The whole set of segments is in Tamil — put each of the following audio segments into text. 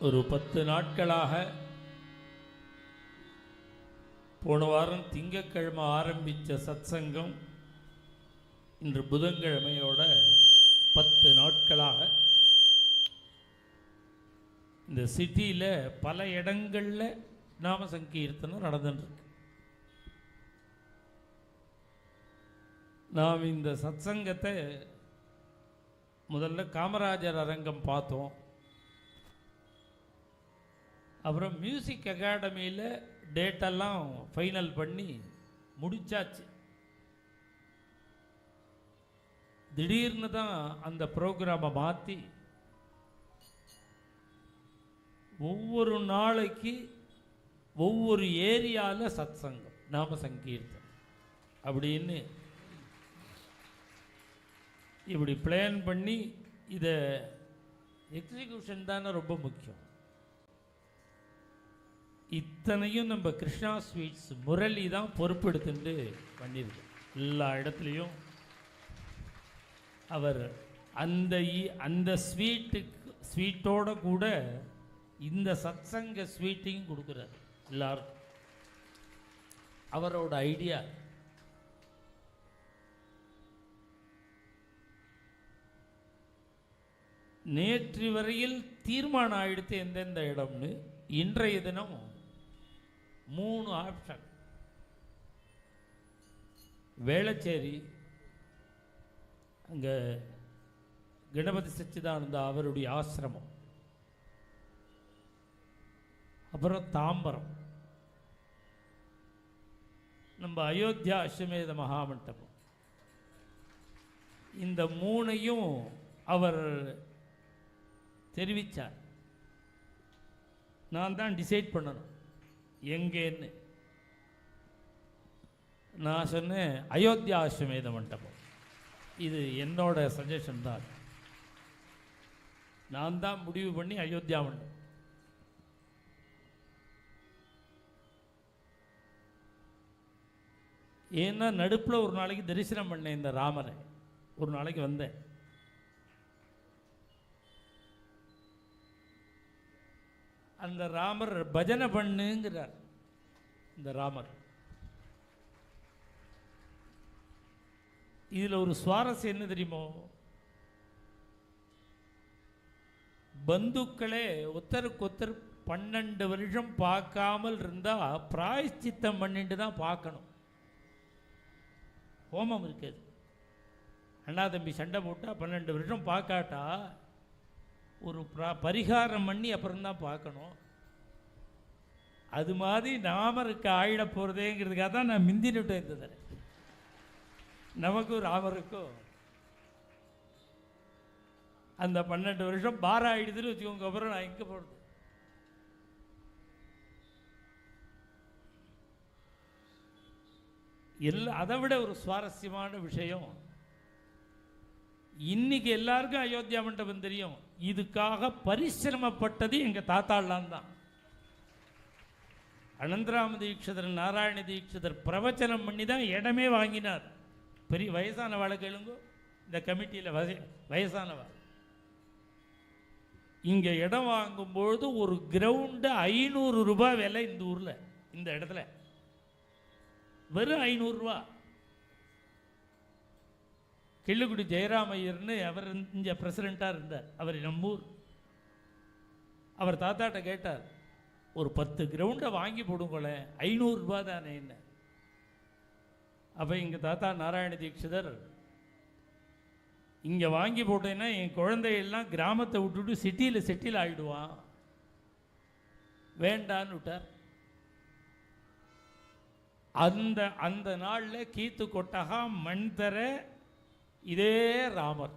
ஒரு பத்து நாட்களாக போன வாரம் திங்கட்கிழமை ஆரம்பித்த சத்சங்கம் இன்று புதன்கிழமையோட பத்து நாட்களாக இந்த சிட்டியில் பல இடங்களில் நாம சங்கீர்த்தனம் நடந்துட்டுருக்கு. நாம் இந்த சத்சங்கத்தை முதல்ல காமராஜர் அரங்கம் பார்த்தோம். அப்புறம் மியூசிக் அகாடமியில் டேட்டெல்லாம் ஃபைனல் பண்ணி முடிச்சாச்சு. திடீர்னு தான் அந்த ப்ரோக்ராமை மாற்றி ஒவ்வொரு நாளைக்கு ஒவ்வொரு ஏரியாவில் சத்சங்கம் நாம சங்கீர்த்தம் அப்படின்னு இப்படி பிளான் பண்ணி இதை எக்ஸிக்யூஷன் தானே ரொம்ப முக்கியம். இத்தனையும் நம்ம கிருஷ்ணா ஸ்வீட்ஸ் முரளி தான் பொறுப்பெடுத்துட்டு பண்ணியிருக்கு எல்லா இடத்துலையும் அவர் அந்த இ- அந்த ஸ்வீட்டுக்கு ஸ்வீட்டோட கூட இந்த சத்சங்க ஸ்வீட்டையும் கொடுக்குறாரு எல்லாருக்கும் அவரோட ஐடியா. நேற்று வரையில் தீர்மானம் ஆயிடுத்து எந்தெந்த இடம்னு இன்றைய தினம் மூணு ஆப்ஷன் வேளச்சேரி அங்கே கணபதி சச்சிதானந்தா அவருடைய ஆசிரமம். அப்புறம் தாம்பரம். நம்ம அயோத்தியா அஸ்வமேத மகாமண்டபம். இந்த மூணையும் அவர் தெரிவித்தார் நான் தான் டிசைட் பண்ணணும். எங்கேன்னு? நான் சொன்னேன் அயோத்தியா அஸ்வமேத மண்டபம். இது என்னோட சஜஷன் தான். நான் தான் முடிவு பண்ணி அயோத்தியா மண்டபம். ஏன்னா நடுப்பில் ஒரு நாளைக்கு தரிசனம் பண்ணேன் இந்த ராமரை. ஒரு நாளைக்கு வந்தேன். அந்த ராமர் பஜனை பண்ணுங்கிறார். இந்த ராமர். இதில் ஒரு சுவாரஸ்யம் என்ன தெரியுமோ? பந்துக்களே ஒருத்தருக்கு ஒருத்தர் பன்னெண்டு வருஷம் பார்க்காமல் இருந்தால் பிராயஷ்சித்தம் பண்ணிட்டு தான் பார்க்கணும். ஹோமம் இருக்காது. அண்ணா தம்பி சண்டை போட்டால் பன்னெண்டு வருஷம் பார்க்காட்டா ஒரு ப்ரா பரிகாரம் பண்ணி அப்புறம்தான் பார்க்கணும். அது மாதிரி நாமருக்கு ஆயிட போகிறதேங்கிறதுக்காக தான் நான் மிந்தினுட்டேன் இந்த தடவை. நமக்கும் ராமருக்கும் அந்த பன்னெண்டு வருஷம் பாரம் ஆகிடுதுன்னு வச்சுக்கோங்க அப்புறம் நான் எங்கே போகிறது எல்லா அதை விட ஒரு சுவாரஸ்யமான விஷயம் இன்னைக்கு எல்லாருக்கும் அயோத்தியா மண்டபம் தெரியும். இதுக்காக பரிசிரமப்பட்டது எங்கள் தாத்தாலாம் தான். அனந்தராம தீட்சிதர் நாராயண தீட்சிதர் பிரவச்சனம் பண்ணி தான் இடமே வாங்கினார். பெரிய வயசானவாளை கேளுங்க. இந்த கமிட்டியில் வய வயசானவா. இங்கே இடம் வாங்கும்பொழுது ஒரு கிரவுண்டு ஐநூறு ரூபாய் விலை இந்த ஊரில் இந்த இடத்துல. வெறும் ஐநூறுரூவா கிள்ளுக்குடி ஜெயராமையர்னு அவர் இங்கே பிரசிடெண்ட்டாக இருந்தார். அவர் நம்மூர். அவர் தாத்தாட்ட கேட்டார் ஒரு பத்து கிரவுண்டை வாங்கி போடுங்களேன் ஐநூறுரூபா தானே என்ன? அப்போ எங்கள் தாத்தா நாராயண தீட்சிதர் இங்கே வாங்கி போட்டேன்னா என் குழந்தையெல்லாம் கிராமத்தை விட்டுட்டு சிட்டியில் செட்டில் ஆகிடுவான் வேண்டான்னு விட்டார். அந்த அந்த நாளில் கீத்து கொட்டகா மண் தர இதே ராமர்.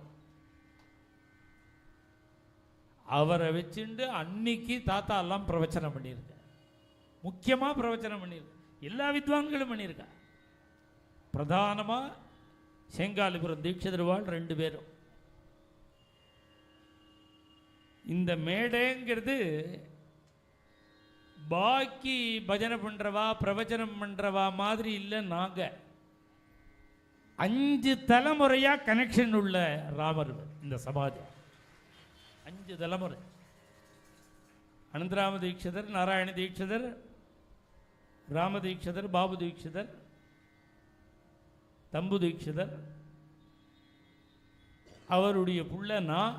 அவரை வச்சுண்டு அன்னைக்கு தாத்தா எல்லாம் பிரவச்சனம் பண்ணியிருக்க. முக்கியமாக பிரவச்சனம் பண்ணியிருக்க. எல்லா வித்வான்களும் பண்ணியிருக்கா. பிரதானமாக செங்காலிபுரம் தீட்சிதர்வாள் ரெண்டு பேரும். இந்த மேடைங்கிறது பாக்கி பஜனை பண்ணுறவா பிரவச்சனம் பண்ணுறவா மாதிரி இல்லை நாங்கள் அஞ்சு தலைமுறையாக கனெக்ஷன் உள்ள ராமர் இந்த சமாதி. அஞ்சு தலைமுறை. அனந்தராம தீட்சிதர் நாராயண தீட்சிதர் ராம தீட்சிதர் பாபு தீட்சிதர் தம்பு தீட்சிதர். அவருடைய புள்ள நான்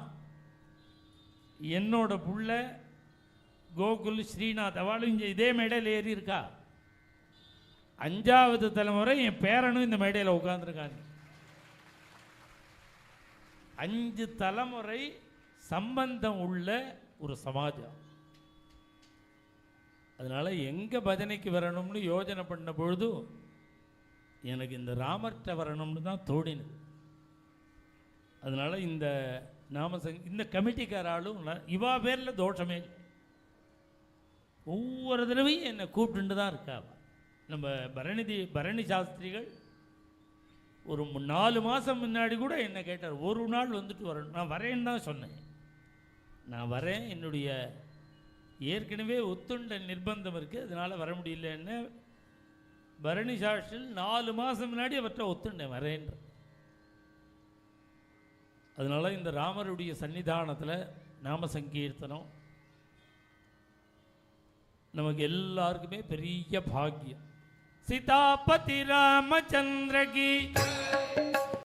என்னோட புள்ள கோகுல் ஸ்ரீநாத் அவளும் இங்கே இதே மேடையில் ஏறி இருக்கா? அஞ்சாவது தலைமுறை என் பேரனும் இந்த மேடையில் உட்காந்துருக்காங்க அஞ்சு தலைமுறை சம்பந்தம் உள்ள ஒரு சமாஜம். அதனால் எங்கே பஜனைக்கு வரணும்னு யோஜனை பண்ண பொழுது எனக்கு இந்த ராமர்கிட்ட வரணும்னு தான் தோடினது அதனால் இந்த நாம இந்த கமிட்டிக்காராலும் இவா பேரில் தோஷமே ஒவ்வொரு தடவையும் என்னை கூப்பிட்டுட்டு தான் இருக்காவா நம்ம பரணிதி பரணி சாஸ்திரிகள் ஒரு நாலு மாதம் முன்னாடி கூட என்னை கேட்டார் ஒரு நாள் வந்துட்டு வரணும். நான் வரேன்னு தான் சொன்னேன். நான் வரேன். என்னுடைய ஏற்கனவே ஒத்துண்ட நிர்பந்தம் இருக்குது அதனால் வர முடியலன்னு பரணி சாஸ்திரில் நாலு மாதம் முன்னாடி அவர்கிட்ட ஒத்துண்டேன் வரேன்ற அதனால் இந்த ராமருடைய சன்னிதானத்தில் நாம சங்கீர்த்தனம். நமக்கு எல்லாருக்குமே பெரிய பாக்கியம். सीतापति रामचंद्र की